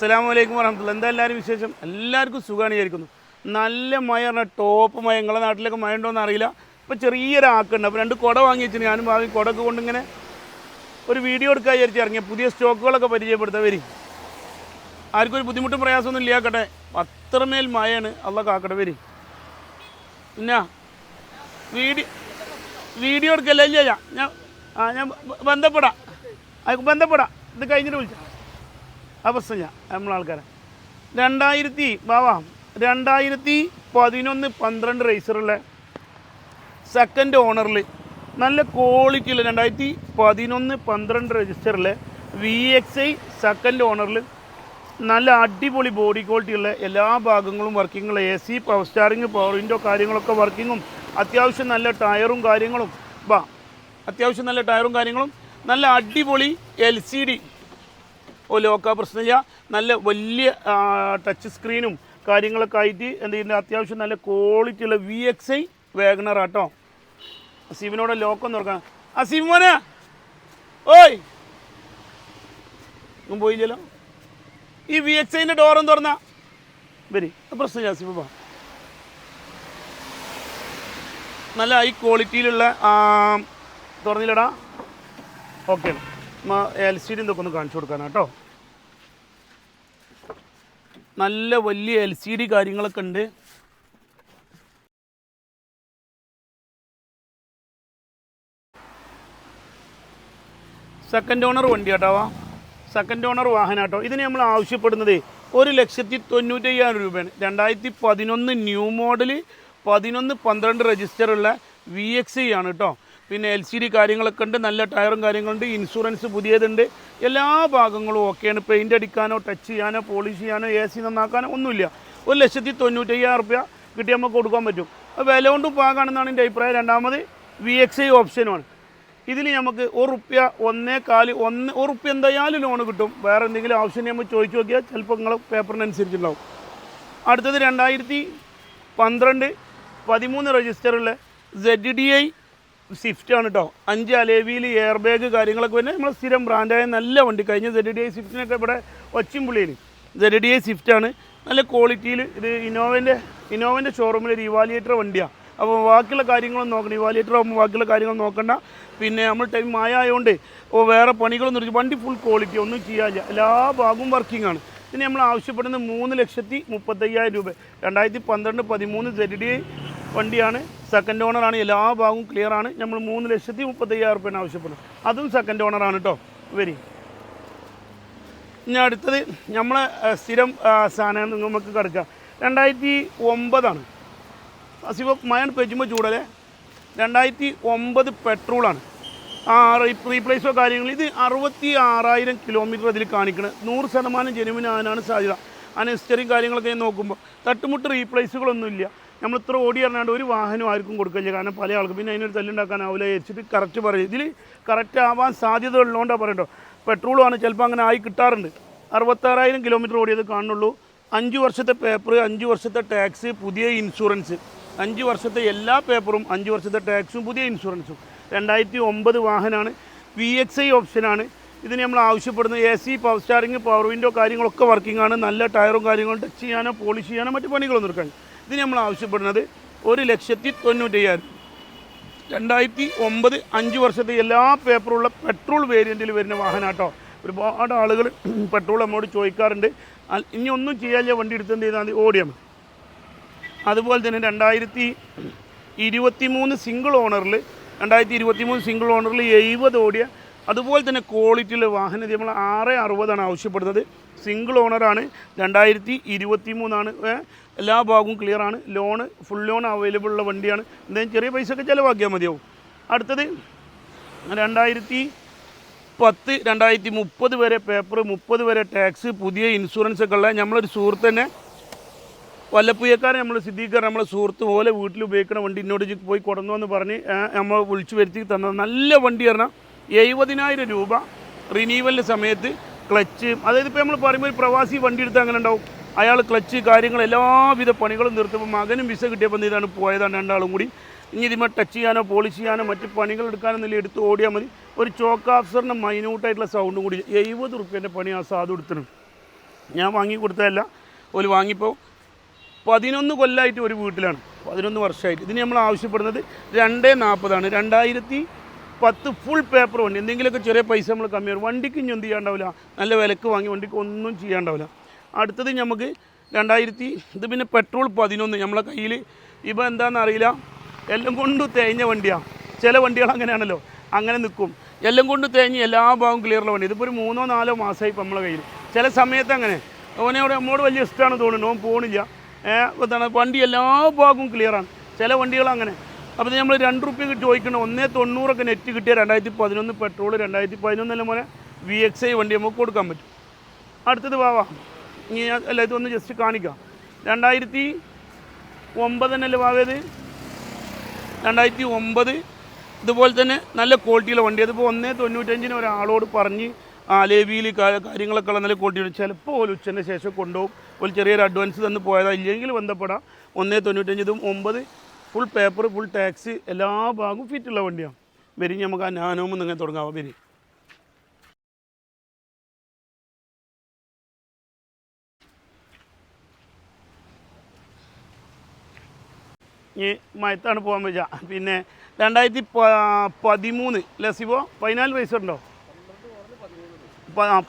അസ്സലാമു വലൈക്കും വരഹമുല്ല എന്താ എല്ലാവരും വിശേഷം? എല്ലാവർക്കും സുഖമാണ് വിചാരിക്കുന്നു. നല്ല മഴ ടോപ്പ് മഴ. നിങ്ങളുടെ നാട്ടിലൊക്കെ മഴ ഉണ്ടോയെന്ന് അറിയില്ല ഇപ്പോൾ ചെറിയൊരാക്കുണ്ട് അപ്പോൾ രണ്ട് കുട വാങ്ങി വെച്ചിട്ട് ഞാനും ഭാവി കുടക്ക് കൊണ്ടിങ്ങനെ ഒരു വീഡിയോ എടുക്കാൻ വിചാരിച്ച് ഇറങ്ങിയ പുതിയ സ്റ്റോക്കുകളൊക്കെ പരിചയപ്പെടുത്താൻ വരി. ആർക്കും ഒരു ബുദ്ധിമുട്ടും പ്രയാസമൊന്നും ഇല്ലാക്കട്ടെ അത്രമേൽ മഴയാണ്. അള്ള കാക്കട്ടെ വരി. പിന്നെ വീഡിയോ വീഡിയോ എടുക്കല്ലേ? ഇല്ല ഞാൻ ഞാൻ ബന്ധപ്പെടാം. ബന്ധപ്പെടാം. ഇത് കഴിഞ്ഞിട്ട് വിളിച്ചാൽ ആ നമ്മളെ നമ്മളാൾക്കാരെ. രണ്ടായിരത്തി ബാവാ രണ്ടായിരത്തി പതിനൊന്ന് പന്ത്രണ്ട് റേസറുള്ള സെക്കൻഡ് ഓണറിൽ നല്ല ക്വാളിറ്റിയുള്ള രണ്ടായിരത്തി പതിനൊന്ന് പന്ത്രണ്ട് രജിസ്റ്ററിൽ വി എക്സ് ഐ സെക്കൻഡ് ഓണറിൽ നല്ല അടിപൊളി ബോഡി ക്വാളിറ്റിയുള്ള എല്ലാ ഭാഗങ്ങളും വർക്കിങ്ങുള്ള A C power steering power window കാര്യങ്ങളൊക്കെ വർക്കിങ്ങും അത്യാവശ്യം നല്ല ടയറും കാര്യങ്ങളും ബാ അത്യാവശ്യം നല്ല ടയറും കാര്യങ്ങളും നല്ല അടിപൊളി എൽ സി ഡി ലോക്ക പ്രശ്നമില്ല നല്ല വലിയ ടച്ച് സ്ക്രീനും കാര്യങ്ങളൊക്കെ ആയിട്ട് എന്ത് ചെയ്യുന്നത് അത്യാവശ്യം നല്ല ക്വാളിറ്റി ഉള്ള വി എക്സ് ഐ വേഗണർ ആട്ടോ അസീമിനോട് ലോക്കം തുറക്കാം അസീമോനെ ഓയ്! ഒന്നും പോയില്ലല്ലോ. ഈ വി എക്സ് ഐന്റെ ഡോറും തുറന്ന. വരി. പ്രശ്നമില്ല അസീമ ബാ നല്ല ഹൈ ക്വാളിറ്റിയിലുള്ള തുറന്നില്ലടാ. ഓക്കെ എൽ സി ഡി എന്തൊക്കെ ഒന്ന് കാണിച്ചു കൊടുക്കാനാട്ടോ. നല്ല വലിയ എൽ സി ഡി കാര്യങ്ങളൊക്കെ ഉണ്ട്. സെക്കൻഡ് ഓണർ വണ്ടി കേട്ടോ സെക്കൻഡ് ഓണർ വാഹനം കേട്ടോ ഇതിന് നമ്മൾ ആവശ്യപ്പെടുന്നത് ഒരു ലക്ഷത്തി തൊണ്ണൂറ്റയ്യായിരം രൂപയാണ്. രണ്ടായിരത്തി പതിനൊന്ന് ന്യൂ മോഡൽ പതിനൊന്ന് പന്ത്രണ്ട് രജിസ്റ്ററുള്ള വി എക്സ് ആണ് കേട്ടോ പിന്നെ എൽ സി ഡി കാര്യങ്ങളൊക്കെ ഉണ്ട് നല്ല ടയറും കാര്യങ്ങളുണ്ട് ഇൻഷുറൻസ് പുതിയതുണ്ട്. എല്ലാ ഭാഗങ്ങളും ഓക്കെയാണ്. പെയിന്റ് അടിക്കാനോ ടച്ച് ചെയ്യാനോ പോളിഷ് ചെയ്യാനോ എ സി നന്നാക്കാനോ ഒന്നുമില്ല. ഒരു ലക്ഷത്തി തൊണ്ണൂറ്റയ്യായിരം റുപ്യ കിട്ടി നമുക്ക് കൊടുക്കാൻ പറ്റും. വില കൊണ്ടും പാകാണെന്നാണ് എന്റെ അഭിപ്രായം. രണ്ടാമത് വി എക്സ് ഐ ഓപ്ഷനുമാണ് ഇതിൽ നമുക്ക് ഒരു റുപ്യ ഒന്നേ കാൽ ഒന്ന് ഒരു റുപ്യ എന്തായാലും ലോൺ കിട്ടും. വേറെ എന്തെങ്കിലും ആവശ്യം നമ്മൾ ചോദിച്ചു നോക്കിയാൽ ചിലപ്പോൾ നിങ്ങൾ പേപ്പറിനനുസരിച്ചുണ്ടാവും അടുത്തത് രണ്ടായിരത്തി പന്ത്രണ്ട് പതിമൂന്ന് രജിസ്റ്ററുള്ള സെഡ് ഡി ഐ സ്വിഫ്റ്റ് ആണ് കേട്ടോ അഞ്ച് അലേവിയിൽ എയർ ബാഗ് കാര്യങ്ങളൊക്കെ വരുന്നത്. നമ്മൾ സ്ഥിരം ബ്രാൻഡായ നല്ല വണ്ടി. കഴിഞ്ഞ സെഡ് ഡി ഐ സ്വിഫ്റ്റിനൊക്കെ ഇവിടെ ഒച്ചിമ്പുള്ളിയിൽ സെഡ് ഡി ഐ സ്വിഫ്റ്റ് ആണ്. നല്ല ക്വാളിറ്റിയിൽ ഇത് ഇന്നോവന്റെ ഇന്നോവന്റെ ഷോറൂമിൽ ഒരു ഇവാലിയേറ്റർ വണ്ടിയാണ് അപ്പോൾ ബാക്കിയുള്ള കാര്യങ്ങളൊന്നും നോക്കണം ഇവാലിയേറ്റർ ആകുമ്പോൾ ബാക്കിയുള്ള കാര്യങ്ങൾ നോക്കണ്ട. പിന്നെ നമ്മൾ ടൈം മായ ആയതുകൊണ്ട് ഓ വേറെ പണികളൊന്നും ഇല്ല. വണ്ടി ഫുൾ ക്വാളിറ്റി ഒന്നും ചെയ്യാനില്ല. എല്ലാ ഭാഗവും വർക്കിംഗ് ആണ്. ഇതിന് നമ്മൾ ആവശ്യപ്പെടുന്നത് മൂന്ന് ലക്ഷത്തി മുപ്പത്തയ്യായിരം രൂപ. രണ്ടായിരത്തി പന്ത്രണ്ട് പതിമൂന്ന് സെഡ് ഡി വണ്ടിയാണ്. സെക്കൻഡ് ഓണറാണ് എല്ലാ ഭാഗവും ക്ലിയർ ആണ്. നമ്മൾ മൂന്ന് ലക്ഷത്തി മുപ്പത്തയ്യായിരം റുപ്യാണ് ആവശ്യപ്പെടുന്നത് അതും സെക്കൻഡ് ഓണറാണ് കേട്ടോ വരി. ഇനി അടുത്തത് നമ്മളെ സ്ഥിരം സാധനം നമുക്ക് കിടക്കുക രണ്ടായിരത്തി ഒമ്പതാണ്. അസിബ മയൻ പെജുമ്പോൾ ചൂടല്ലേ? രണ്ടായിരത്തി ഒമ്പത് പെട്രോളാണ് ആ റീപ്ലേസോ കാര്യങ്ങൾ ഇത് അറുപത്തി ആറായിരം കിലോമീറ്റർ അതിൽ കാണിക്കുന്നത് നൂറ് ശതമാനം ജനുവിന് ആകാനാണ് സാധ്യത. അതിന് ഹിസ്റ്ററിയും കാര്യങ്ങളൊക്കെ നോക്കുമ്പോൾ തട്ടുമുട്ട് റീപ്ലേസുകളൊന്നുമില്ല നമ്മൾ ഇത്ര ഓടി അറിഞ്ഞാണ്ട് ഒരു വാഹനം ആർക്കും കൊടുക്കില്ല കാരണം പല ആൾക്കും പിന്നെ അതിനൊരു തല്ലുണ്ടാക്കാനാവില്ല വെച്ചിട്ട് കറക്റ്റ് പറയും. ഇതിൽ കറക്റ്റ് ആവാൻ സാധ്യത ഉള്ളതുകൊണ്ടാണ് പറയട്ടോ പെട്രോളുമാണ് ചിലപ്പോൾ അങ്ങനെ ആയി കിട്ടാറുണ്ട്. അറുപത്താറായിരം കിലോമീറ്റർ ഓടിയത് കാണുള്ളൂ അഞ്ച് വർഷത്തെ പേപ്പർ അഞ്ച് വർഷത്തെ ടാക്സ് പുതിയ ഇൻഷുറൻസ് അഞ്ച് വർഷത്തെ എല്ലാ പേപ്പറും അഞ്ച് വർഷത്തെ ടാക്സും പുതിയ ഇൻഷുറൻസും രണ്ടായിരത്തി ഒമ്പത് വാഹനമാണ് വി എക്സ് ഐ ഓപ്ഷനാണ് ഇതിന് നമ്മൾ ആവശ്യപ്പെടുന്നത് A C power steering power window കാര്യങ്ങളൊക്കെ വർക്കിംഗ് ആണ്. നല്ല ടയറും കാര്യങ്ങളും ടച്ച് ചെയ്യാനോ പോളിഷ് ചെയ്യാനോ മറ്റു പണികളൊന്നും എടുക്കാൻ ഇതിന് നമ്മൾ ആവശ്യപ്പെടുന്നത് ഒരു ലക്ഷത്തി തൊണ്ണൂറ്റയ്യായിരം. രണ്ടായിരത്തി ഒമ്പത് അഞ്ച് വർഷത്തെ എല്ലാ പേപ്പറുള്ള പെട്രോൾ വേരിയന്റിൽ വരുന്ന വാഹനം കേട്ടോ ഒരുപാട് ആളുകൾ പെട്രോൾ നമ്മോട് ചോദിക്കാറുണ്ട്. ഇനി ഒന്നും ചെയ്യാതെ വണ്ടി എടുത്ത് എന്ത് ചെയ്താൽ മതി ഓടിയാൽ മതി. അതുപോലെ തന്നെ രണ്ടായിരത്തി ഇരുപത്തി മൂന്ന് സിംഗിൾ ഓണറിൽ രണ്ടായിരത്തി ഇരുപത്തി മൂന്ന് സിംഗിൾ ഓണറിൽ എഴുപത് ഓടിയ അതുപോലെ തന്നെ ക്വാളിറ്റിയുള്ള വാഹനം നമ്മൾ ആറ് അറുപതാണ് ആവശ്യപ്പെടുന്നത്. സിംഗിൾ ഓണറാണ് രണ്ടായിരത്തി ഇരുപത്തി മൂന്നാണ് എല്ലാ ഭാഗവും ക്ലിയർ ആണ്. ലോണ് ഫുൾ ലോൺ അവൈലബിൾ ഉള്ള വണ്ടിയാണ്. എന്തെങ്കിലും ചെറിയ പൈസ ഒക്കെ ചിലവാക്കിയാൽ മതിയാവും. അടുത്തത് രണ്ടായിരത്തി പത്ത് രണ്ടായിരത്തി മുപ്പത് വരെ പേപ്പർ മുപ്പത് വരെ ടാക്സ് പുതിയ ഇൻഷുറൻസ് ഒക്കെ ഉള്ള നമ്മളൊരു സുഹൃത്ത് തന്നെ വല്ലപ്പുയക്കാരൻ നമ്മൾ സിദ്ദീഖർ നമ്മളെ സുഹൃത്ത് പോലെ വീട്ടിൽ ഉപയോഗിക്കുന്ന വണ്ടി എന്നോട് പോയി കൊടുന്നു എന്ന് പറഞ്ഞ് നമ്മൾ വിളിച്ചു വരുത്തി തന്നത്. നല്ല വണ്ടി പറഞ്ഞാൽ എഴുപതിനായിരം രൂപ റിനീവലിന്റെ സമയത്ത് ക്ലച്ച് അതായത് ഇപ്പോൾ നമ്മൾ പറയുമ്പോൾ ഒരു പ്രവാസി വണ്ടി എടുത്ത് അങ്ങനെ ഉണ്ടാവും. അയാൾ ക്ലച്ച് കാര്യങ്ങൾ എല്ലാവിധ പണികളും നിർത്തുമ്പോൾ മകനും വിസ കിട്ടിയപ്പോൾ ഇതാണ് പോയതാണ് രണ്ടാളും കൂടി. ഇനി ഇതിമ ടച്ച് ചെയ്യാനോ പോളിഷ് ചെയ്യാനോ മറ്റ് പണികൾ എടുക്കാനോ നില എടുത്ത് ഓടിയാൽ മതി. ഒരു ചോക്ക് ഓഫീസറിന്റെ മൈന്യൂട്ടായിട്ടുള്ള സൗണ്ടും കൂടി. എഴുപത് റുപ്യേന്റെ പണി ആ സാധു എടുത്തിട്ടുണ്ട് ഞാൻ വാങ്ങി കൊടുത്തതല്ല. ഒരു വാങ്ങിപ്പോൾ പതിനൊന്ന് കൊല്ലമായിട്ട് ഒരു വീട്ടിലാണ്. പതിനൊന്ന് വർഷമായിട്ട്. ഇതിന് നമ്മൾ ആവശ്യപ്പെടുന്നത് രണ്ടേ നാൽപ്പതാണ്. രണ്ടായിരത്തി പത്ത് ഫുൾ പേപ്പർ വണ്ടി. എന്തെങ്കിലുമൊക്കെ ചെറിയ പൈസ നമ്മൾ കമ്മി വരും. വണ്ടിക്ക് ഇനി എന്ത് ചെയ്യാണ്ടാവില്ല. നല്ല വിലക്ക് വാങ്ങി വണ്ടിക്ക് ഒന്നും ചെയ്യാണ്ടാവില്ല. അടുത്തത് നമുക്ക് രണ്ടായിരത്തി ഇത് പിന്നെ പെട്രോൾ പതിനൊന്ന്. നമ്മളെ കയ്യിൽ ഇപ്പം എന്താണെന്ന് അറിയില്ല എല്ലാം കൊണ്ട് തേഞ്ഞ വണ്ടിയാണ് ചില വണ്ടികൾ അങ്ങനെയാണല്ലോ. അങ്ങനെ നിൽക്കും എല്ലാം കൊണ്ട് തേഞ്ഞ് എല്ലാ ഭാഗവും ക്ലിയറുള്ള വണ്ടി. ഇതിപ്പോൾ ഒരു മൂന്നോ നാലോ മാസമായി ഇപ്പം നമ്മളെ കയ്യിൽ ചില സമയത്ത് അങ്ങനെ. ഓനോട് നമ്മോട് വലിയ ഇഷ്ടമാണ് തോന്നുന്നു. ഓൻ എന്താണ് വണ്ടി എല്ലാ ഭാഗവും ക്ലിയറാണ് ചില വണ്ടികൾ അങ്ങനെ. അപ്പോൾ നമ്മൾ രണ്ട് റുപ്യ ചോദിക്കണം. ഒന്നേ തൊണ്ണൂറൊക്കെ നെറ്റ് കിട്ടിയ രണ്ടായിരത്തി പതിനൊന്ന് പെട്രോൾ രണ്ടായിരത്തി പതിനൊന്നല്ല മോനെ? വി എക്സ് ഐ വണ്ടി നമുക്ക് കൊടുക്കാൻ പറ്റും. അടുത്തത് വാവാ. ഇനി അല്ല ഇതൊന്ന് ജസ്റ്റ് കാണിക്കാം. രണ്ടായിരത്തി ഒമ്പതിനല്ലേ വാവേത് രണ്ടായിരത്തി ഒമ്പത്. ഇതുപോലെ തന്നെ നല്ല ക്വാളിറ്റിയുള്ള വണ്ടി. അതിപ്പോൾ ഒന്നേ തൊണ്ണൂറ്റഞ്ചിന് ഒരാളോട് പറഞ്ഞ് ആ ലേവിയിൽ കാര്യങ്ങളൊക്കെ ഉള്ള നല്ല ക്വാളിറ്റി ചിലപ്പോൾ ഒരു ഉച്ചന്റെ ശേഷം കൊണ്ടുപോകും. ഒരു ചെറിയൊരു അഡ്വാൻസ് തന്ന് പോയതാണ് ഇല്ലെങ്കിൽ ബന്ധപ്പെടാം. ഒന്നേ തൊണ്ണൂറ്റഞ്ച് ഇതും ഒമ്പത്. ഫുൾ പേപ്പർ ഫുൾ ടാക്സ് എല്ലാ ഭാഗവും ഫിറ്റുള്ള വണ്ടിയാണ് വരി നമുക്ക് ആ നാനോമ് നിങ്ങൾ തുടങ്ങാവാം വരി. ഈ മയത്താണ് പോകാൻ പറ്റുക പിന്നെ രണ്ടായിരത്തി പതിമൂന്ന്. ലസിബോ പതിനാല് ആ,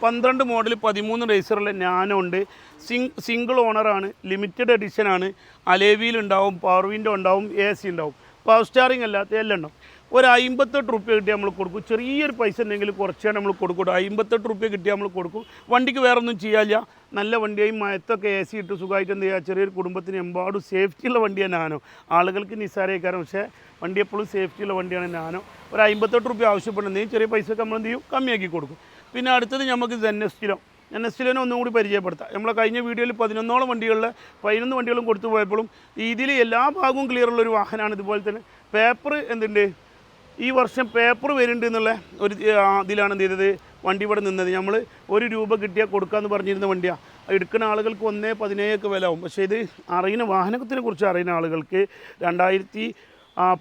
പന്ത്രണ്ട് മോഡൽ പതിമൂന്ന് റേസറിലെ നാനോ ഉണ്ട് സിംഗ് സിംഗിൾ ഓണറാണ് ലിമിറ്റഡ് എഡിഷനാണ് അലേവിയിൽ ഉണ്ടാവും പവർ വിൻഡോ ഉണ്ടാവും എ സി ഉണ്ടാവും. പവർ സ്റ്റാറിംഗ് അല്ലാത്ത എല്ലാം ഉണ്ടാവും. ഒരു അമ്പത്തെട്ട് റുപ്യ കിട്ടിയാൽ നമ്മൾ കൊടുക്കും. ചെറിയൊരു പൈസ ഉണ്ടെങ്കിൽ കുറച്ചാണ് നമ്മൾ കൊടുക്കും അമ്പത്തെട്ട് റുപ്യ കിട്ടിയാൽ നമ്മൾ കൊടുക്കും. വണ്ടിക്ക് വേറെ ഒന്നും ചെയ്യാനില്ല. നല്ല വണ്ടിയായി മയത്തൊക്കെ എ സി ഇട്ട് സുഖമായിട്ട് എന്ത് ചെയ്യുക ചെറിയൊരു കുടുംബത്തിന് എമ്പാടും സേഫ്റ്റിയുള്ള വണ്ടിയാണ് നാനോ ആളുകൾക്ക് നിസ്സാരക്കാരം പക്ഷേ വണ്ടി എപ്പോഴും സേഫ്റ്റിയുള്ള വണ്ടിയാണ് നാനോ ഒരു അമ്പത്തെട്ട് റുപ്യ ആവശ്യപ്പെടുന്നെങ്കിൽ ചെറിയ പൈസ നമ്മൾ എന്ത് ചെയ്യും? കമ്മിയാക്കി കൊടുക്കും. പിന്നെ അടുത്തത് നമുക്ക് ജെന്നസ്റ്റിലോ ജെന്നസ്റ്റിലോനെ ഒന്നും കൂടി പരിചയപ്പെടുത്താം. നമ്മളെ കഴിഞ്ഞ വീഡിയോയിൽ പതിനൊന്നോളം വണ്ടികളിൽ പതിനൊന്ന് വണ്ടികളും കൊടുത്തു പോയപ്പോഴും ഇതിൽ എല്ലാ ഭാഗവും ക്ലിയർ ഉള്ള ഒരു വാഹനമാണ് ഇതുപോലെ തന്നെ. പേപ്പർ എന്തുണ്ട്? ഈ വർഷം പേപ്പർ വരുന്നുണ്ട് എന്നുള്ള ഒരു ഇതിലാണ് എന്ത് ചെയ്തത്? വണ്ടി ഇവിടെ നിന്നത്. നമ്മൾ ഒരു രൂപ കിട്ടിയാൽ കൊടുക്കാമെന്ന് പറഞ്ഞിരുന്ന വണ്ടിയാണ് എടുക്കുന്ന ആളുകൾക്ക് ഒന്നേ പതിനേഴൊക്കെ വില ആവും. പക്ഷേ ഇത് അറിയുന്ന വാഹനത്തിനെ കുറിച്ച് അറിയുന്ന ആളുകൾക്ക് രണ്ടായിരത്തി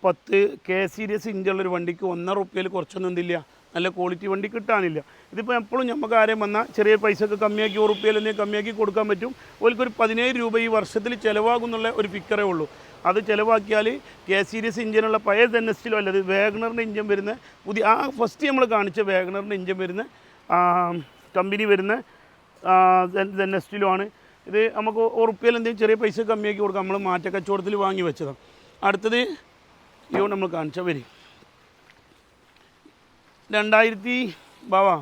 പത്ത് കെ സീരിയസ് ഇഞ്ചുള്ളൊരു വണ്ടിക്ക് ഒന്നര റുപ്യയിൽ കുറച്ചൊന്നും എന്തില്ല. നല്ല ക്വാളിറ്റി വണ്ടി കിട്ടാനില്ല. ഇതിപ്പോൾ എപ്പോഴും നമുക്ക് ആരെയും വന്നാൽ ചെറിയ പൈസക്ക് കമ്മിയാക്കി ഒരു എന്തെങ്കിലും കമ്മിയാക്കി കൊടുക്കാൻ പറ്റും. ഓൽക്കൊരു പതിനേഴ് രൂപ ഈ വർഷത്തിൽ ചിലവാകുന്നുള്ള ഒരു ഫിക്കറേ ഉള്ളൂ. അത് ചിലവാക്കിയാൽ കെ സീരീസ് ഇഞ്ചിനുള്ള പഴയ തെന്നസ്റ്റിലോ അല്ല അത് വേഗണറിന്റെ ഇഞ്ചൻ വരുന്ന പുതിയ ആ ഫസ്റ്റ് നമ്മൾ കാണിച്ച വേഗണറിന്റെ ഇഞ്ചൻ വരുന്ന കമ്പനി വരുന്ന ജെന്നസ്റ്റിലോ ആണ് ഇത് നമുക്ക് ഉറുപ്പ്യയിൽ എന്തെങ്കിലും ചെറിയ പൈസ കമ്മിയാക്കി കൊടുക്കാം. നമ്മൾ മാറ്റ കച്ചവടത്തിൽ വാങ്ങി വെച്ചതാണ്. അടുത്തത് ഇയോ നമ്മൾ കാണിച്ചാൽ വരി. രണ്ടായിരത്തി ബാവാ.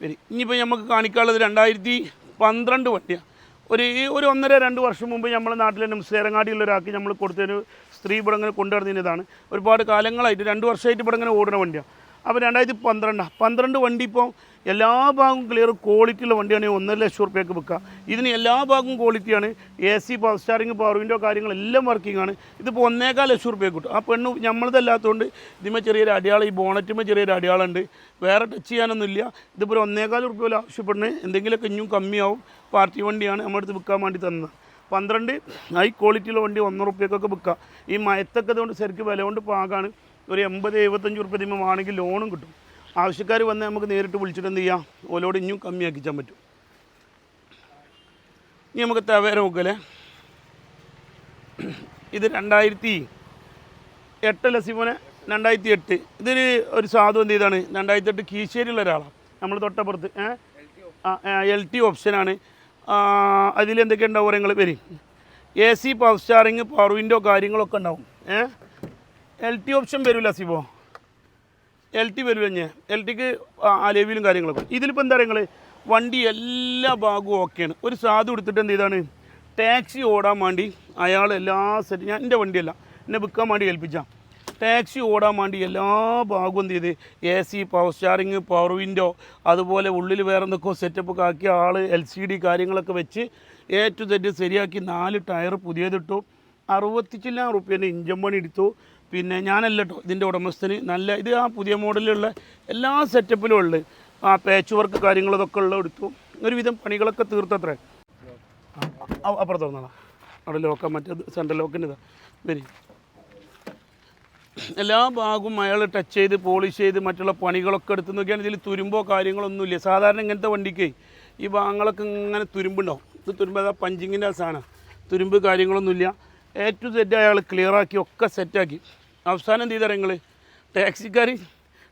വരി. ഇനിയിപ്പോൾ നമുക്ക് കാണിക്കാനുള്ളത് രണ്ടായിരത്തി പന്ത്രണ്ട് വണ്ടിയാണ് ഒരു ഒരു ഒന്നര രണ്ട് വർഷം മുമ്പ് നമ്മളെ നാട്ടിലെ മുസ്ലേരങ്ങാടിയുള്ള ഒരാൾക്ക് നമ്മൾ കൊടുത്തൊരു സ്ത്രീ ഇവിടെ ഇങ്ങനെ കൊണ്ടുവരുന്നതാണ് ഒരുപാട് കാലങ്ങളായിട്ട് രണ്ട് വർഷമായിട്ട് ഇവിടെ ഇങ്ങനെ ഓടുന്ന വണ്ടിയാണ് അപ്പോൾ രണ്ടായിരത്തി പന്ത്രണ്ടാണ് പന്ത്രണ്ട് വണ്ടി ഇപ്പോൾ എല്ലാ ഭാഗവും ക്ലിയർ ക്വാളിറ്റിയുള്ള വണ്ടിയാണ് ഒന്നര ലക്ഷം റുപ്യക്ക് വിൽക്കുക. ഇതിന് എല്ലാ ഭാഗവും ക്വാളിറ്റിയാണ് A C power steering power window കാര്യങ്ങളെല്ലാം വർക്കിംഗ് ആണ്. ഇതിപ്പോൾ ഒന്നേക്കാൽ ലക്ഷം റുപ്യ കിട്ടും. ആ പെണ്ണ് നമ്മളതല്ലാത്തതുകൊണ്ട് ഇതിമേ ചെറിയൊരു അടയാളം ഈ ബോണറ്റുമ്പോൾ ചെറിയൊരു അടയാളുണ്ട്. വേറെ ടച്ച് ചെയ്യാനൊന്നുമില്ല ഇതിപ്പോൾ ഒരു ഒന്നേകാൽ റുപ്യ പോലെ ആവശ്യപ്പെടുന്നത് എന്തെങ്കിലുമൊക്കെ ഇനിയും കമ്മിയാവും. പാർട്ടി വണ്ടിയാണ് നമ്മുടെ അടുത്ത് വിൽക്കാൻ വേണ്ടി തന്നത്. പന്ത്രണ്ട് ഹൈ ക്വാളിറ്റിയുള്ള വണ്ടി ഒന്നര റുപ്യക്കൊക്കെ വിൽക്കുക ഈ മയത്തൊക്കെ അതുകൊണ്ട് ശരിക്കും വില കൊണ്ട് പാകാണ്. ഒരു എൺപത് എഴുപത്തഞ്ച് റുപ്യ ഇതിമ്പോൾ ആണെങ്കിൽ ലോണും കിട്ടും. ആവശ്യക്കാർ വന്ന് നമുക്ക് നേരിട്ട് വിളിച്ചിട്ട് എന്ത് ചെയ്യാം? ഓലോട് ഇനിയും കമ്മിയാക്കിച്ചാൻ പറ്റും. ഇനി നമുക്ക് തവേര നോക്കല്ലേ? ഇത് രണ്ടായിരത്തി എട്ട് ലസിമോനെ രണ്ടായിരത്തി എട്ട്. ഇതൊരു ഒരു സാധു എന്ത് ചെയ്താണ്? രണ്ടായിരത്തി എട്ട് കീശ്ശേരിയുള്ള ഒരാളാണ്. നമ്മൾ തൊട്ടപ്പുറത്ത് എൽ ടി ഓപ്ഷനാണ് അതിലെന്തൊക്കെ ഉണ്ടാവും നിങ്ങൾ വരും? A C power steering power window കാര്യങ്ങളൊക്കെ ഉണ്ടാവും. ഏ? എൽ ടി ഓപ്ഷൻ വരില്ല സിബോ എൽ ടി വരും കഴിഞ്ഞ്. എൽ ടിക്ക് അലേവിയിലും കാര്യങ്ങളൊക്കെ ഇതിലിപ്പോൾ എന്താ പറയുക വണ്ടി എല്ലാ ഭാഗവും ഓക്കെയാണ് ഒരു സാധു എടുത്തിട്ട് എന്ത് ചെയ്താണ്? ടാക്സി ഓടാൻ വേണ്ടി അയാൾ എല്ലാ സെറ്റ് ഞാൻ എന്റെ വണ്ടിയല്ല. എന്നെ വിൽക്കാൻ വേണ്ടി ഏൽപ്പിച്ചാൽ ടാക്സി ഓടാൻ വേണ്ടി എല്ലാ ഭാഗവും എന്ത് ചെയ്ത്? A C power steering power window അതുപോലെ ഉള്ളിൽ വേറെ എന്തൊക്കെയോ സെറ്റപ്പൊക്കെ ആക്കിയ ആൾ എൽ സി ഡി കാര്യങ്ങളൊക്കെ വെച്ച് എ ടു സെറ്റ് ശരിയാക്കി നാല് ടയർ പുതിയതിട്ടു. അറുപത്തി ചില്ലാം റുപ്യേന്റെ ഇഞ്ചൻ പണി എടുത്തു. പിന്നെ ഞാനല്ല കേട്ടോ ഇതിന്റെ ഉടമസ്ഥന് നല്ല ഇത് ആ പുതിയ മോഡലിലുള്ള എല്ലാ സെറ്റപ്പിലും ഉള്ളത് ആ പാച്ച് വർക്ക് കാര്യങ്ങളതൊക്കെ ഉള്ള എടുത്തു. ഒരുവിധം പണികളൊക്കെ തീർത്തത്രേ. അപ്പുറത്ത് തുറന്നോളാം അവിടെ ലോക്ക മറ്റേ സെൻട്രൽ ലോക്കിന്റെ ഇതാ വരി. എല്ലാ ഭാഗവും അയാൾ ടച്ച് ചെയ്ത് പോളിഷ് ചെയ്ത് മറ്റുള്ള പണികളൊക്കെ എടുത്ത് നോക്കിയാണ് ഇതിൽ തുരുമ്പോ കാര്യങ്ങളൊന്നുമില്ല. സാധാരണ ഇങ്ങനത്തെ വണ്ടിക്ക് ഈ ഭാഗങ്ങളൊക്കെ ഇങ്ങനെ തുരുമ്പുണ്ടാവും. ഇത് തുരുമ്പ് അതാ പഞ്ചിങ്ങിന്റെ സാധനം. തുരുമ്പ് കാര്യങ്ങളൊന്നുമില്ല. എ ടു സെറ്റ് അയാൾ ക്ലിയറാക്കി ഒക്കെ സെറ്റാക്കി അവസാനം എന്ത് ചെയ്താൽ നിങ്ങൾ ടാക്സിക്കാർ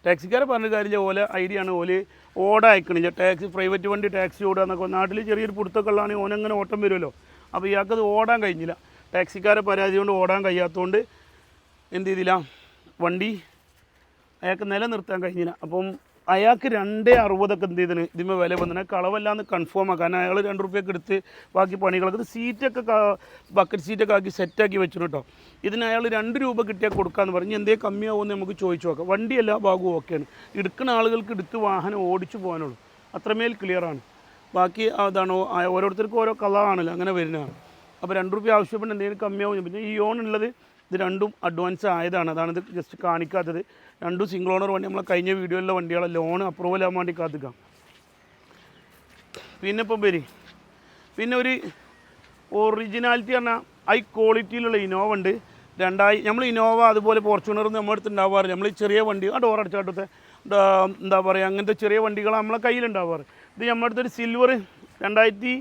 ടാക്സിക്കാരെ പറഞ്ഞ കാര്യമില്ല. ഓല ഐഡിയ ആണ്. ഓൽ ഓട അയക്കണില്ല. ടാക്സി പ്രൈവറ്റ് വണ്ടി ടാക്സി ഓടുക എന്നൊക്കെ നാട്ടിൽ ചെറിയൊരു പുടുത്തൊക്കെ ഉള്ളതാണെങ്കിൽ ഓനങ്ങനെ ഓട്ടം വരുമല്ലോ. അപ്പോൾ ഇയാൾക്കത് ഓടാൻ കഴിഞ്ഞില്ല. ടാക്സിക്കാരെ പരാതി കൊണ്ട് ഓടാൻ കഴിയാത്തതുകൊണ്ട് എന്ത് ചെയ്തില്ല? വണ്ടി അയാൾക്ക് നിലനിർത്താൻ കഴിഞ്ഞില്ല. അപ്പം അയാൾക്ക് രണ്ടേ അറുപതൊക്കെ എന്ത് ചെയ്തിന്? ഇതിമേ വില വന്നിന് കളവല്ലാന്ന് കൺഫേം ആക്കാൻ അയാൾ രണ്ട് റുപ്യൊക്കെ എടുത്ത് ബാക്കി പണികളൊക്കെ സീറ്റൊക്കെ ബക്കറ്റ് സീറ്റൊക്കെ ആക്കി സെറ്റാക്കി വെച്ചു കേട്ടോ ഇതിന് അയാൾ രണ്ട് രൂപ കിട്ടിയാൽ കൊടുക്കാന്ന് പറഞ്ഞ് എന്തേ കമ്മിയാവുമെന്ന് നമുക്ക് ചോദിച്ചു നോക്കാം വണ്ടി എല്ലാ ഭാഗവും ഓക്കെയാണ് എടുക്കുന്ന ആളുകൾക്ക് എടുത്ത് വാഹനം ഓടിച്ചു പോകാനുള്ളൂ. അത്രമേൽ ക്ലിയറാണ് ബാക്കി അതാണ്? ഓരോരുത്തർക്കും ഓരോ കളറാണല്ലോ അങ്ങനെ വരുന്നതാണ് അപ്പോൾ രണ്ട് റുപ്യ ആവശ്യപ്പെട്ട് എന്തെങ്കിലും കമ്മിയാവും. പിന്നെ ഈ ഓൺ ഉള്ളത് ഇത് രണ്ടും അഡ്വാൻസ് ആയതാണ്. അതാണ് ഇത് ജസ്റ്റ് കാണിക്കാത്തത്. രണ്ടും സിംഗിൾ ഓണർ വണ്ടി. നമ്മളെ കഴിഞ്ഞ വീഡിയോയിലെ വണ്ടികളെ ലോൺ അപ്രൂവൽ ആവാൻ വേണ്ടി കാത്തിക്കാം. പിന്നെ ഇപ്പം വരി പിന്നെ ഒരു ഒറിജിനാലിറ്റി പറഞ്ഞാൽ ഹൈ ക്വാളിറ്റിയിലുള്ള ഇനോവ ഉണ്ട്. രണ്ടായി നമ്മൾ ഇനോവ അതുപോലെ ഫോർച്യൂണർ നമ്മുടെ അടുത്ത് ഉണ്ടാവാറ് നമ്മൾ ചെറിയ വണ്ടി ആ ഡോർ അടച്ചാട്ടത്തെ എന്താ പറയുക അങ്ങനത്തെ ചെറിയ വണ്ടികൾ നമ്മളെ കയ്യിലുണ്ടാവാറ്. ഇത് നമ്മുടെ അടുത്തൊരു സിൽവർ രണ്ടായിരത്തി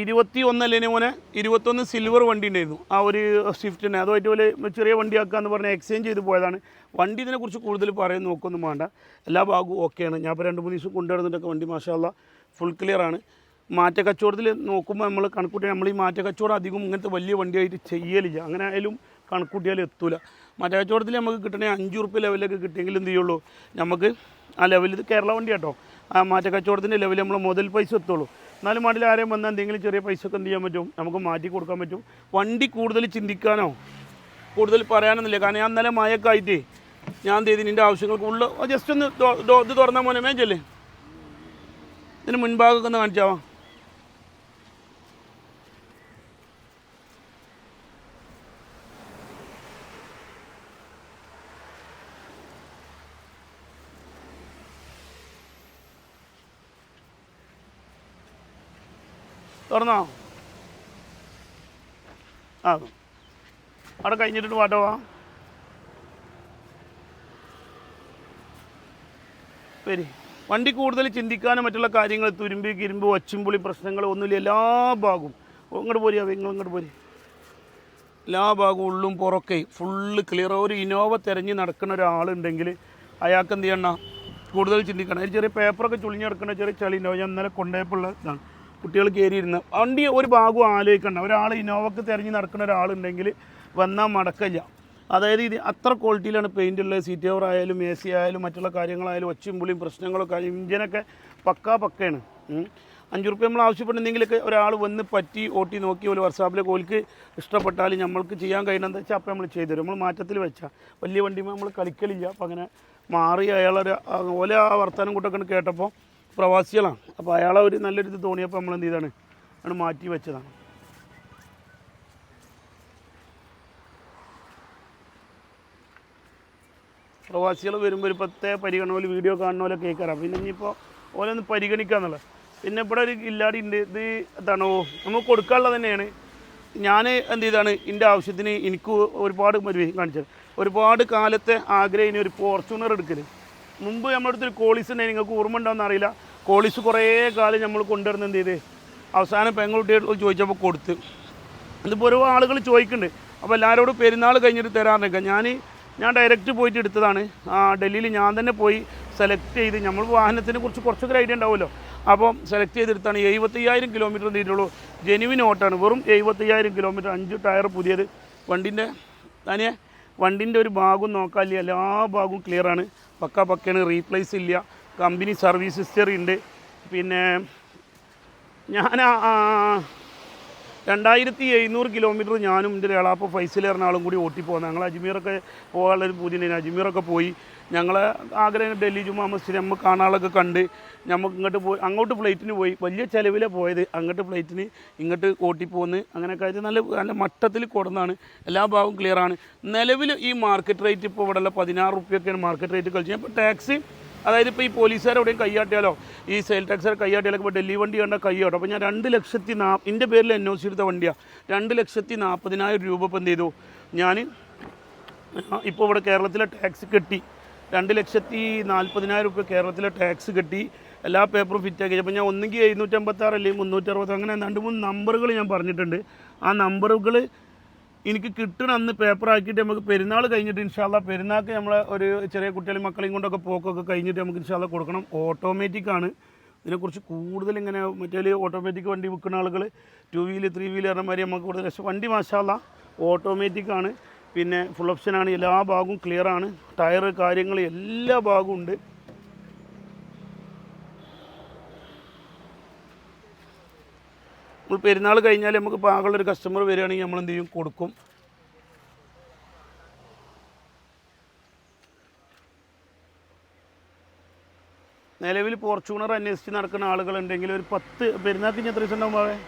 ഇരുപത്തി ഒന്നല്ലേ മോനെ? ഇരുപത്തൊന്ന് സിൽവർ വണ്ടി ഉണ്ടായിരുന്നു. ആ ഒരു സ്വിഫ്റ്റിനെ അതുമായിട്ട് പോലെ ചെറിയ വണ്ടി ആക്കാന്ന് പറഞ്ഞാൽ എക്സ്ചേഞ്ച് ചെയ്ത് പോയതാണ്. വണ്ടി ഇതിനെക്കുറിച്ച് കൂടുതൽ പറയാൻ നോക്കൊന്നും വേണ്ട. എല്ലാ ഭാഗവും ഓക്കെയാണ് ഞാൻ ഇപ്പോൾ രണ്ട് മൂന്ന് ദിവസം കൊണ്ടുവരുന്നുണ്ടൊക്കെ വണ്ടി മാഷാല്ല ഫുൾ ക്ലിയർ ആണ്. മാറ്റ കച്ചവടത്തിൽ നോക്കുമ്പോൾ നമ്മൾ കണക്കൂട്ടി നമ്മൾ ഈ മാറ്റ കച്ചവടം അധികം ഇങ്ങനത്തെ വലിയ വണ്ടിയായിട്ട് ചെയ്യലില്ല. അങ്ങനെ ആയാലും കണക്കൂട്ടിയാൽ എത്തൂല. മാറ്റ കച്ചവടത്തിൽ നമുക്ക് കിട്ടണേ അഞ്ച് റുപ്യ ലെവലൊക്കെ കിട്ടിയെങ്കിലും എന്ത് ചെയ്യുള്ളൂ? നമുക്ക് ആ ലെവലിൽ കേരള വണ്ടി കേട്ടോ ആ മാറ്റ കച്ചവടത്തിന്റെ ലെവലിൽ നമ്മൾ മുതൽ പൈസ എത്തുള്ളൂ. എന്നാലും മാടിൽ ആരെയും വന്നാൽ എന്തെങ്കിലും ചെറിയ പൈസ ഒക്കെ എന്ത് ചെയ്യാൻ പറ്റും? നമുക്ക് മാറ്റി കൊടുക്കാൻ പറ്റും. വണ്ടി കൂടുതൽ ചിന്തിക്കാനോ? കൂടുതൽ പറയാനൊന്നുമില്ല. കാരണം ഞാൻ നല്ല മഴയൊക്കെ ഞാൻ എന്ത് ചെയ്തു? നിന്റെ ആവശ്യങ്ങൾക്ക് ഉള്ള ജസ്റ്റ് ഒന്ന് ഇത് തുറന്നാൽ മോനെ മേജല്ലേ ഇതിന് മുൻഭാഗമൊക്കെ ഒന്ന് കാണിച്ചാവാ തുറന്നോ? ആ. അവിടെ കഴിഞ്ഞിട്ട് പാട്ടോവാ വരി വണ്ടി കൂടുതൽ ചിന്തിക്കാനും മറ്റുള്ള കാര്യങ്ങൾ തുരുമ്പി കിരുമ്പ് ഒച്ചുംപുളി പ്രശ്നങ്ങൾ ഒന്നുമില്ല. എല്ലാ ഭാഗവും. ഇങ്ങോട്ട് പോരി നിങ്ങൾ ഇങ്ങോട്ട് പോരി. എല്ലാ ഭാഗവും ഉള്ളും പുറക്കെ ഫുള്ള് ക്ലിയർ ഒരു ഇനോവ തിരഞ്ഞ് നടക്കുന്ന ഒരാളുണ്ടെങ്കിൽ അയാൾക്ക് എന്ത് ചെയ്യണം? കൂടുതൽ ചിന്തിക്കണം. ഒരു ചെറിയ പേപ്പറൊക്കെ ചുളിഞ്ഞ് കിടക്കുന്ന ചെറിയ ചളി ഉണ്ടാവും. ഞാൻ ഇന്നലെ കൊണ്ടുപോയപ്പോൾ ഇതാണ്. കുട്ടികൾ കയറിയിരുന്ന. വണ്ടി ഒരു ഭാഗവും ആലോചിക്കണ്ട. ഒരാൾ ഇന്നോവക്ക് തിരഞ്ഞ് നടക്കുന്ന ഒരാളുണ്ടെങ്കിൽ വന്നാൽ മടക്കില്ല. അതായത് ഇത് അത്ര ക്വാളിറ്റിയിലാണ് പെയിന്റ് ഉള്ളത്. സീറ്റ് കവർ ആയാലും എ സി ആയാലും മറ്റുള്ള കാര്യങ്ങളായാലും ഒച്ചയും പുളിയും പ്രശ്നങ്ങളൊക്കെ ഇഞ്ചിനൊക്കെ പക്കാ പക്കയാണ്. അഞ്ച് റുപ്യ നമ്മൾ ആവശ്യപ്പെടുന്നെങ്കിലൊക്കെ ഒരാൾ വന്ന് പറ്റി ഓട്ടി നോക്കി ഒരു വർഷാപ്പിലേക്ക് ഓൽക്ക് ഇഷ്ടപ്പെട്ടാൽ നമ്മൾക്ക് ചെയ്യാൻ കഴിയണമെന്ന് വെച്ചാൽ അപ്പം നമ്മൾ ചെയ്തു തരും നമ്മൾ മാറ്റത്തിൽ വെച്ചാൽ വലിയ വണ്ടിമേ നമ്മൾ കളിക്കലില്ല. അപ്പം അങ്ങനെ മാറി അയാളൊരു ഓല ആ വർത്തമാനം കൂട്ടൊക്കെ കേട്ടപ്പോൾ പ്രവാസികളാണ്. അപ്പോൾ അയാളെ ഒരു നല്ലൊരു ഇത് തോന്നിയപ്പോൾ നമ്മൾ എന്ത് ചെയ്താണ്? ആണ് മാറ്റി വെച്ചതാണ്. പ്രവാസികൾ വരുമ്പോൾ ഒരു പ്രത്യേക പരിഗണന പോലെ വീഡിയോ കാണുന്ന പോലെ കേൾക്കാറാണ് പിന്നെ ഇനിയിപ്പോൾ ഓരോന്ന് പരിഗണിക്കാന്നുള്ളത് പിന്നെ ഇവിടെ ഒരു ഇല്ലാടി ഉണ്ട് ഇത് എന്താണോ? നമുക്ക് കൊടുക്കാനുള്ളത് തന്നെയാണ്. ഞാൻ എന്ത് ചെയ്താണ്? എന്റെ ആവശ്യത്തിന് എനിക്ക് ഒരുപാട് മരുവി കാണിച്ചത്. ഒരുപാട് കാലത്തെ ആഗ്രഹം ഇനി ഒരു ഫോർച്യൂണർ എടുക്കൽ മുമ്പ് നമ്മുടെ അടുത്തൊരു കോളീസ് ഉണ്ടായി നിങ്ങൾക്ക് ഓർമ്മ ഉണ്ടോയെന്ന് അറിയില്ല. കോളീസ് കുറേ കാലം നമ്മൾ കൊണ്ടുവരുന്ന എന്ത് ചെയ്ത്? അവസാനം പെൺകുട്ടികൾ ചോദിച്ചപ്പോൾ കൊടുത്ത്. ഇതിപ്പോൾ ഓരോ ആളുകൾ ചോദിക്കുന്നുണ്ട് അപ്പോൾ എല്ലാവരോടും പെരുന്നാൾ കഴിഞ്ഞിട്ട് തരാറിനൊക്കെ ഞാൻ ഞാൻ ഡയറക്റ്റ് പോയിട്ട് എടുത്തതാണ്. ഡൽഹിയിൽ ഞാൻ തന്നെ പോയി സെലക്ട് ചെയ്ത് നമ്മൾ വാഹനത്തിനെ കുറിച്ച് കുറച്ചൊക്കെ ഐഡിയ ഉണ്ടാവുമല്ലോ. അപ്പോൾ സെലക്ട് ചെയ്തെടുത്താണ്. എഴുപത്തയ്യായിരം കിലോമീറ്റർ നീട്ടുള്ളൂ ജെനുവിൻ ഓട്ടാണ് വെറും എഴുപത്തയ്യായിരം കിലോമീറ്റർ അഞ്ച് ടയർ പുതിയത്. വണ്ടിന്റെ തനിയെ വണ്ടിന്റെ ഒരു ഭാഗം നോക്കാനില്ല എല്ലാ ഭാഗവും ക്ലിയറാണ് പക്ക പക്കയാണ്. റീപ്ലേസ് ഇല്ല. കമ്പനി സർവീസ് ഹിസ്റ്ററി ഉണ്ട്. പിന്നെ ഞാൻ രണ്ടായിരത്തി എഴുന്നൂറ് കിലോമീറ്റർ ഞാനും എന്റെ എളാപ്പ ഫൈസൽ എറണാളും കൂടി ഓട്ടി പോകുന്നത് ഞങ്ങൾ അജ്മീറൊക്കെ പോകാനുള്ളൊരു പൂതിണ്ടായിരുന്നു അജ്മീറൊക്കെ പോയി. ഞങ്ങൾ ആഗ്രഹം ഡൽഹി ജുമാ മസ്ജിദ് നമ്മൾ കാണാളൊക്കെ കണ്ട് നമുക്ക് ഇങ്ങോട്ട് പോയി അങ്ങോട്ട് ഫ്ലൈറ്റിന് പോയി. വലിയ ചിലവിലെ പോയത്. അങ്ങോട്ട് ഫ്ലൈറ്റിന് ഇങ്ങോട്ട് ഓട്ടി അങ്ങനെ അങ്ങനെയൊക്കെ ആയിട്ട് നല്ല നല്ല മട്ടത്തിൽ കൊടുന്നാണ്. എല്ലാ ഭാഗവും ക്ലിയറാണ് നിലവിൽ ഈ മാർക്കറ്റ് റേറ്റ് ഇപ്പോൾ ഇവിടെയുള്ള പതിനാറ് റുപ്യൊക്കെയാണ് മാർക്കറ്റ് റേറ്റ് കളിച്ചത്. അപ്പോൾ ടാക്സ് അതായത് ഇപ്പോൾ ഈ പോലീസുകാർ എവിടെയും കൈയാട്ടിയാലോ ഈ സെയിൽ ടാക്സുകാർ കൈയാട്ടിയാലോ ഇപ്പോൾ ഡൽഹി വണ്ടി കണ്ട കൈയാട്ടോ. അപ്പോൾ ഞാൻ രണ്ട് ലക്ഷത്തി നാ എന്റെ പേരിൽ എൻ ഒ സി എടുത്ത വണ്ടിയാണ് രണ്ട് ലക്ഷത്തി നാൽപ്പതിനായിരം രൂപ ഇപ്പം എന്ത് ചെയ്തു? ഞാൻ ഇപ്പോൾ ഇവിടെ കേരളത്തിലെ ടാക്സ് കെട്ടി. രണ്ട് ലക്ഷത്തി നാൽപ്പതിനായിരം രൂപ കേരളത്തിലെ ടാക്സ് കെട്ടി. എല്ലാ പേപ്പറും ഫിറ്റാക്കി അപ്പോൾ ഞാൻ ഒന്നുകിൽ എഴുന്നൂറ്റമ്പത്താറ് അല്ലെങ്കിൽ മുന്നൂറ്ററുപത് അങ്ങനെ രണ്ട് മൂന്ന് നമ്പറുകൾ ഞാൻ പറഞ്ഞിട്ടുണ്ട്. ആ നമ്പറുകൾ എനിക്ക് കിട്ടണം അന്ന് പേപ്പർ ആക്കിയിട്ട് നമുക്ക് പെരുന്നാൾ കഴിഞ്ഞിട്ട് ഇൻഷാല്ല പെരുന്നാൾക്ക് നമ്മൾ ഒരു ചെറിയ കുട്ടികളും മക്കളെയും കൊണ്ടൊക്കെ പോക്കൊക്കെ കഴിഞ്ഞിട്ട് നമുക്ക് ഇൻഷാല്ല കൊടുക്കണം. ഓട്ടോമാറ്റിക് ആണ്. ഇതിനെക്കുറിച്ച് കൂടുതൽ ഇങ്ങനെ മറ്റേ ഓട്ടോമാറ്റിക് വണ്ടി വിൽക്കുന്ന ആളുകൾ ടു വീൽ ത്രീ വീൽ പറഞ്ഞ മാതിരി നമുക്ക് കൂടുതൽ പക്ഷേ വണ്ടി മാഷാല്ല ഓട്ടോമാറ്റിക് ആണ്. പിന്നെ ഫുൾ ഓപ്ഷനാണ് എല്ലാ ഭാഗവും ക്ലിയർ ആണ്. ടയർ കാര്യങ്ങൾ എല്ലാ ഭാഗവും ഉണ്ട്. നമ്മൾ പെരുന്നാൾ കഴിഞ്ഞാൽ നമുക്ക് പാകമുള്ളൊരു കസ്റ്റമർ വരികയാണെങ്കിൽ നമ്മൾ എന്ത് ചെയ്യും? കൊടുക്കും. നിലവിൽ ഫോർച്യൂണർ അന്വേഷിച്ച് നടക്കുന്ന ആളുകളുണ്ടെങ്കിൽ ഒരു പത്ത് പെരുന്നാൾക്ക് ഇനി എത്ര ദിവസം ഉണ്ടാവും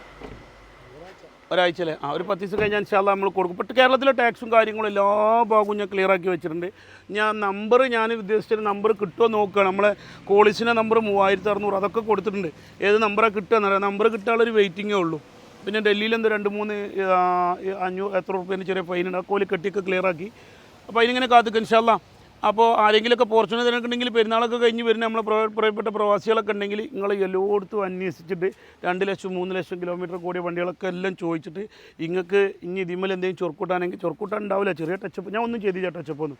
ബാവേ? ഒരാഴ്ച അല്ലേ ആ ഒരു പത്ത് ദിവസം കഴിഞ്ഞാൽ ഇൻഷാല്ല നമ്മൾ കൊടുക്കും. പക്ഷേ കേരളത്തിലെ ടാക്സും കാര്യങ്ങളും എല്ലാ ഭാഗവും ഞാൻ ക്ലിയർ ആക്കി വെച്ചിട്ടുണ്ട്. ഞാൻ നമ്പർ ഞാൻ ഉദ്ദേശിച്ചൊരു നമ്പർ കിട്ടുമോ നോക്കുക. നമ്മളെ കോളിസിന്റെ നമ്പർ മൂവായിരത്തി അറുന്നൂറ് അതൊക്കെ കൊടുത്തിട്ടുണ്ട്. ഏത് നമ്പറാണ് കിട്ടുക എന്നറിയാം. നമ്പർ കിട്ടാനുള്ളൊരു വെയിറ്റിങ്ങേ ഉള്ളൂ. പിന്നെ ഡൽഹിയിൽ എന്തോ രണ്ട് മൂന്ന് അഞ്ഞൂറ് എത്ര റുപ്യേന്റെ ചെറിയ ഫൈനുണ്ട് ആ കോലി കെട്ടിയൊക്കെ ക്ലിയർ ആക്കി. അപ്പോൾ അതിനിങ്ങനെ കാത്തിക്കുക ഇൻഷാല്ല അപ്പോൾ ആരെങ്കിലുമൊക്കെ പോർച്ചുണർ തിരക്കുണ്ടെങ്കിൽ പെരുന്നാളൊക്കെ കഴിഞ്ഞ് വരുന്ന നമ്മളെ പ്ര- പ്രിയപ്പെട്ട പ്രവാസികളൊക്കെ ഉണ്ടെങ്കിൽ നിങ്ങൾ എല്ലായിടത്തും അന്വേഷിച്ചിട്ട് രണ്ട് ലക്ഷം മൂന്ന് ലക്ഷം കിലോമീറ്റർ കൂടിയ വണ്ടികളൊക്കെ എല്ലാം ചോദിച്ചിട്ട് നിങ്ങൾക്ക് ഇനി ഇതിമേൽ എന്തെങ്കിലും ചെറുക്കൂട്ടാണെങ്കിൽ ചൊറുക്കൂട്ടാൻ ഉണ്ടാവില്ല. ചെറിയ ടച്ചപ്പ് ഞാൻ ഒന്നും ചെയ്തില്ല ടച്ചപ്പ് ഒന്നും.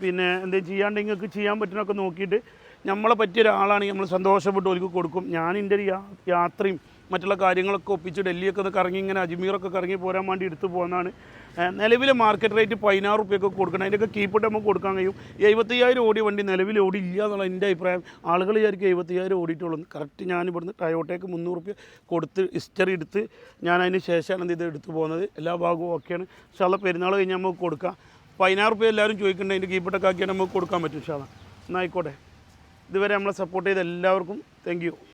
പിന്നെ എന്തെങ്കിലും ചെയ്യാണ്ട് നിങ്ങൾക്ക് ചെയ്യാൻ പറ്റുന്നൊക്കെ നോക്കിയിട്ട് നമ്മളെ പറ്റിയ ഒരാളാണെങ്കിൽ നമ്മൾ സന്തോഷപ്പെട്ട് ഒരുക്കി കൊടുക്കും. ഞാൻ എന്റെ ഒരു യാത്രയും മറ്റുള്ള കാര്യങ്ങളൊക്കെ ഒപ്പിച്ച് ഡൽഹിയൊക്കെ ഒന്ന് കറങ്ങി ഇങ്ങനെ അജ്മീറൊക്കെ കറങ്ങി പോരാൻ വേണ്ടി എടുത്തു പോകുന്നതാണ് നിലവിലെ മാർക്കറ്റ് റേറ്റ് പതിനാറ് റുപ്യൊക്കെ കൊടുക്കണം. അതിന്റെയൊക്കെ കീപ്പിട്ട് നമുക്ക് കൊടുക്കാൻ കഴിയും. എഴുപത്തയ്യായിരം ഓടി വണ്ടി നിലവിൽ ഓടില്ല എന്നുള്ള എന്റെ അഭിപ്രായം. ആളുകൾ വിചാരിക്കും എഴുപത്തയ്യായിരം ഓടിയിട്ടുള്ളൂ. കറക്റ്റ് ഞാൻ ഇവിടുന്ന് ടയോട്ടേക്ക് മുന്നൂറ് റുപ്യ കൊടുത്ത് ഹിസ്റ്ററി എടുത്ത് ഞാൻ അതിന് ശേഷമാണ് ഇത് എടുത്തു പോകുന്നത്. എല്ലാ ഭാഗവും ഓക്കെയാണ് ഷാള പെരുന്നാൾ കഴിഞ്ഞാൽ നമുക്ക് കൊടുക്കാം. പതിനാറ് റുപ്യ എല്ലാവരും ചോദിക്കേണ്ടത് അതിന്റെ കീപ്പിട്ടൊക്കെ ആക്കിയാൽ നമുക്ക് കൊടുക്കാൻ പറ്റും ഷാള എന്നായിക്കോട്ടെ ഇതുവരെ നമ്മളെ സപ്പോർട്ട് ചെയ്ത എല്ലാവർക്കും താങ്ക്